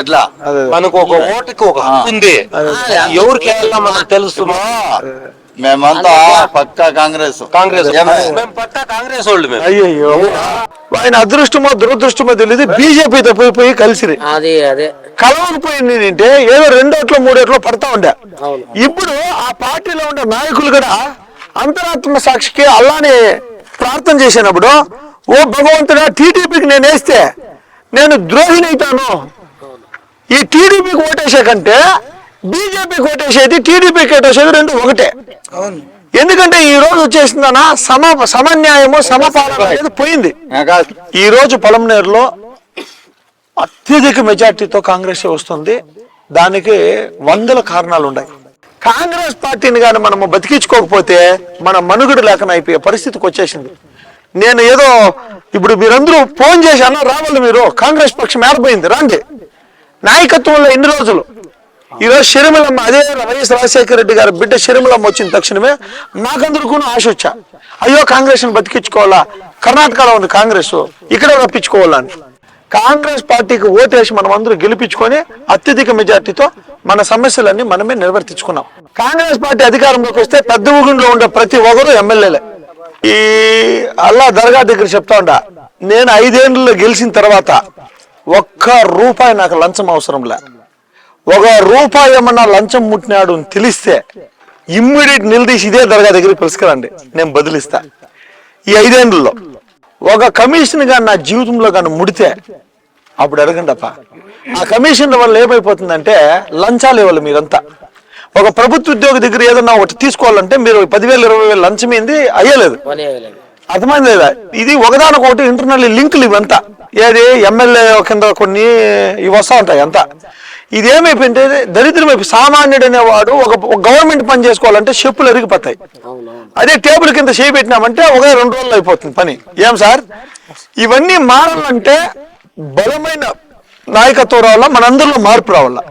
ఎట్లా? మనకు ఒక ఓటుకి ఒక హక్కు ఉంది. ఎవరికి వెళ్ళాలో మనకు తెలుసు మేమంతా పక్కా కాంగ్రెస్. కాంగ్రెస్? మేము పట్టా కాంగ్రెస్ వాళ్ళు మేము. అయ్యయ్యో. ఆయన అదృష్టమో దురదృష్టమో తెలియదు బీజేపీతో పోయి పోయి కలిసిరి. అది అదే. కలవకపోయింది ఏంటంటే ఏదో రెండోట్లో మూడోట్లో పడతా ఉండే. ఇప్పుడు ఆ పార్టీలో ఉండే నాయకులు కూడా అంతరాత్మ సాక్షికి అల్లాని ప్రార్థన చేసినప్పుడు ఓ భగవంతుడా టీడీపీకి నేను వేస్తే నేను ద్రోహిని అవుతాను ఈ టీడీపీకి ఓటేసే కంటే బీజేపీకి ఓటేసేది టీడీపీకి ఓటేసేది రెండు ఒకటే. ఎందుకంటే ఈ రోజు వచ్చేసిందనా? సమ సమన్యాయము సమపాలన అనేది పోయింది. ఈ రోజు పొలంనేరులో అత్యధిక మెజార్టీతో కాంగ్రెస్ వస్తుంది. దానికి వందల కారణాలు ఉన్నాయి. కాంగ్రెస్ పార్టీని కానీ మనము బతికించుకోకపోతే మన మనుగడ లేకుండా అయిపోయే పరిస్థితికి వచ్చేసింది. నేను ఏదో ఇప్పుడు మీరందరూ ఫోన్ చేసి అన్న రావాలి మీరు? కాంగ్రెస్ పక్షం ఏర్పడింది. రండి. నాయకత్వంలో ఎన్ని రోజులు. ఈరోజు షర్మిలమ్మ అదే వైఎస్ రాజశేఖర రెడ్డి గారు బిడ్డ షర్మిలమ్మ వచ్చిన తక్షణమే నాకందరికీ ఆశ వచ్చా అయ్యో కాంగ్రెస్ని బతికించుకోవాలా? కర్ణాటకలో ఉంది కాంగ్రెస్ ఇక్కడ రప్పించుకోవాలని కాంగ్రెస్ పార్టీకి ఓటేసి మనం అందరూ గెలిపించుకొని అత్యధిక మెజార్టీతో మన సమస్యలన్నీ మనమే నిర్వర్తించుకున్నాం. కాంగ్రెస్ పార్టీ అధికారంలోకి వస్తే పెద్ద ఊగుంలో ఉండే ప్రతి ఒక్కరు ఎమ్మెల్యేలే. ఈ అల్లా దర్గా దగ్గర చెప్తా ఉండా నేను ఐదేళ్ళలో గెలిచిన తర్వాత ఒక్క రూపాయి నాకు లంచం అవసరం లే. ఒక రూపాయి ఏమన్నా లంచం ముట్టినాడు అని తెలిస్తే ఇమ్మీడియట్ నిలదీసి ఇదే దర్గా దగ్గర పిలుచుకురండి. నేను బదిలిస్తా. ఈ ఐదేళ్ళలో ఒక కమిషన్గా నా జీవితంలో కానీ ముడితే అప్పుడు అడగండి అప్ప. ఆ కమిషన్ల వల్ల ఏమైపోతుందంటే లంచాలు ఇవ్వాలి మీరంతా. ఒక ప్రభుత్వ ఉద్యోగి దగ్గర ఏదన్నా ఒకటి తీసుకోవాలంటే మీరు పదివేలు ఇరవై వేలు లంచం ఏంది? అయ్యలేదు. పని అయ్యలేదు. అర్థమైంది లేదా? ఇది ఒకదానికొకటి ఇంటర్నల్ లింకులు ఇవంతా. ఏది? ఎమ్మెల్యే కింద కొన్ని ఇవి వస్తా ఉంటాయి అంతా. ఇది ఏమైపోయింటే దరిద్రమైపు సామాన్యుడు అనేవాడు ఒక గవర్నమెంట్ పని చేసుకోవాలంటే చెప్పులు ఎరిగిపోతాయి అదే టేబుల్ కింద చేయి పెట్టినామంటే ఒక రెండు రోజులు అయిపోతుంది పని. ఏం సార్? ఇవన్నీ మారాలంటే బలమైన నాయకత్వం రావాలా? మనందరిలో మార్పు రావాలా?